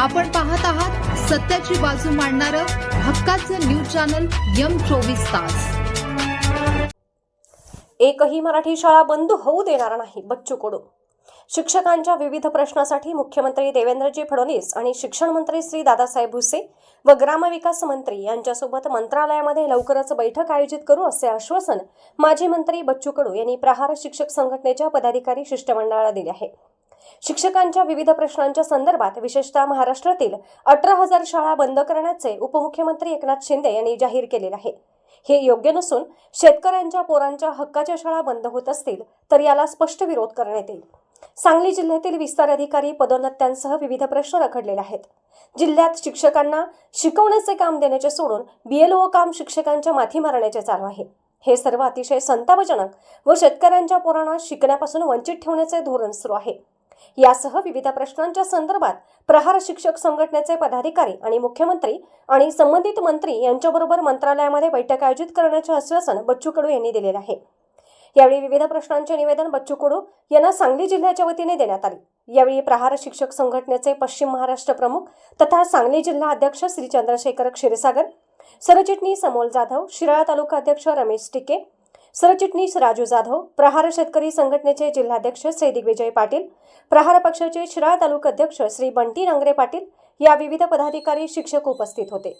आपण पाहत आहात सत्याची बाजू मांडणारं हक्काचं न्यूज चॅनल यम चोवीस तास. एकही मराठी शाळा बंद होऊ देणार नाही बच्चू कडू. शिक्षकांच्या विविध प्रश्नासाठी मुख्यमंत्री देवेंद्रजी फडणवीस आणि शिक्षण मंत्री श्री दादासाहेब भुसे व ग्रामविकास मंत्री यांच्यासोबत मंत्रालयामध्ये लवकरच बैठक आयोजित करू असे आश्वासन माजी मंत्री बच्चू कडू यांनी प्रहार शिक्षक संघटनेच्या पदाधिकारी शिष्टमंडळाला दिले आहे. शिक्षकांच्या विविध प्रश्नांच्या संदर्भात विशेषतः महाराष्ट्रातील अठरा हजार शाळा बंद करण्याचे उपमुख्यमंत्री एकनाथ शिंदे यांनी जाहीर केलेले आहे. हे योग्य नसून शेतकऱ्यांच्या पोरांच्या हक्काच्या शाळा बंद होत असतील तर याला स्पष्ट विरोध करण्यात येईल. सांगली जिल्ह्यातील विस्तार अधिकारी पदोन्नत्यांसह विविध प्रश्न रखडलेले आहेत. जिल्ह्यात शिक्षकांना शिकवण्याचे काम देण्याचे सोडून बीएलओ काम शिक्षकांच्या माथी मारण्याचे चालू आहे. हे सर्व अतिशय संतापजनक व शेतकऱ्यांच्या पोरांना शिकण्यापासून वंचित ठेवण्याचे धोरण सुरू आहे. यासह विविध प्रश्नांच्या संदर्भात प्रहार शिक्षक संघटनेचे पदाधिकारी आणि मुख्यमंत्री आणि संबंधित मंत्री यांच्याबरोबर मंत्रालयामध्ये बैठक आयोजित करण्याचे आश्वासन बच्चू कडू यांनी दिलेले आहे. यावेळी विविध प्रश्नांचे निवेदन बच्चू कडू यांना सांगली जिल्ह्याच्या वतीने देण्यात आले. यावेळी प्रहार शिक्षक संघटनेचे पश्चिम महाराष्ट्र प्रमुख तथा सांगली जिल्हा अध्यक्ष श्री चंद्रशेखर क्षीरसागर सरचिटणीस अमोल जाधव शिराळा तालुका अध्यक्ष रमेश टिके सरचिटणीस राजू जाधव प्रहार शेतकरी संघटनेचे जिल्हाध्यक्ष श्री दिग्विजय पाटील प्रहार पक्षाचे शिराळ तालुका अध्यक्ष श्री बंटी नांगरे पाटील या विविध पदाधिकारी शिक्षक उपस्थित होते.